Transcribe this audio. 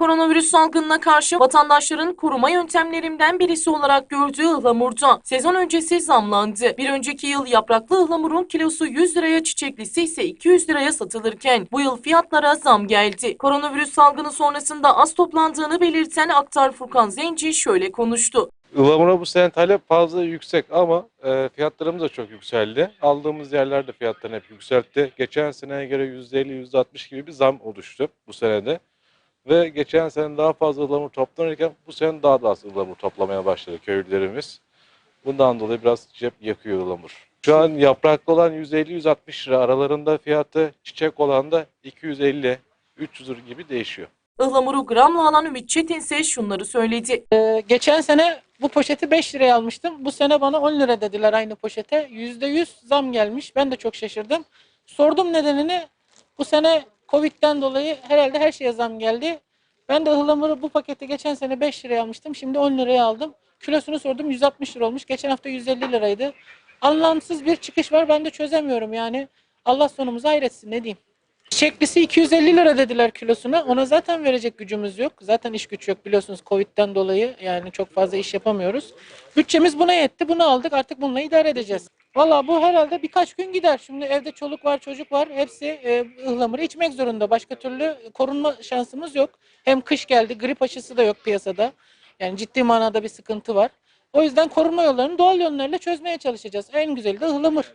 Koronavirüs salgınına karşı vatandaşların koruma yöntemlerinden birisi olarak gördüğü ıhlamurda sezon öncesi zamlandı. Bir önceki yıl yapraklı ıhlamurun kilosu 100 liraya çiçeklisi ise 200 liraya satılırken bu yıl fiyatlara zam geldi. Koronavirüs salgını sonrasında az toplandığını belirten aktar Furkan Zenci şöyle konuştu. Ilamura bu sene talep fazla yüksek ama e, fiyatlarımız da çok yükseldi. Aldığımız yerlerde fiyatlarını hep yükseltti. Geçen seneye göre %50, %60 gibi bir zam oluştu bu senede. Ve geçen sene daha fazla ılamur toplanırken bu sene daha da az ılamur toplamaya başladı köylülerimiz. Bundan dolayı biraz cep yakıyor ılamur. Şu an yapraklı olan 150-160 lira aralarında fiyatı, çiçek olan da 250-300 lira gibi değişiyor. Ihlamuru gramla alan Ümit Çetin ise şunları söyledi. Ee, geçen sene bu poşeti 5 liraya almıştım. Bu sene bana 10 lira dediler aynı poşete. %100 zam gelmiş. Ben de çok şaşırdım. Sordum nedenini. Bu sene Covid'den dolayı herhalde her şeye zam geldi. Ben de ıhlamuru bu paketi geçen sene 5 liraya almıştım. Şimdi 10 liraya aldım. Kilosunu sordum 160 lira olmuş. Geçen hafta 150 liraydı. Anlamsız bir çıkış var. Ben de çözemiyorum yani. Allah sonumuzu hayretsin ne diyeyim. Çeklisi 250 lira dediler kilosuna. Ona zaten verecek gücümüz yok. Zaten iş güç yok biliyorsunuz Covid'den dolayı. Yani çok fazla iş yapamıyoruz. Bütçemiz buna yetti. Bunu aldık. Artık bununla idare edeceğiz. Valla bu herhalde birkaç gün gider. Şimdi evde çoluk var, çocuk var. Hepsi e, ıhlamuru içmek zorunda. Başka türlü korunma şansımız yok. Hem kış geldi. Grip aşısı da yok piyasada. Yani ciddi manada bir sıkıntı var. O yüzden korunma yollarını doğal yönlerle çözmeye çalışacağız. En güzeli de ıhlamur.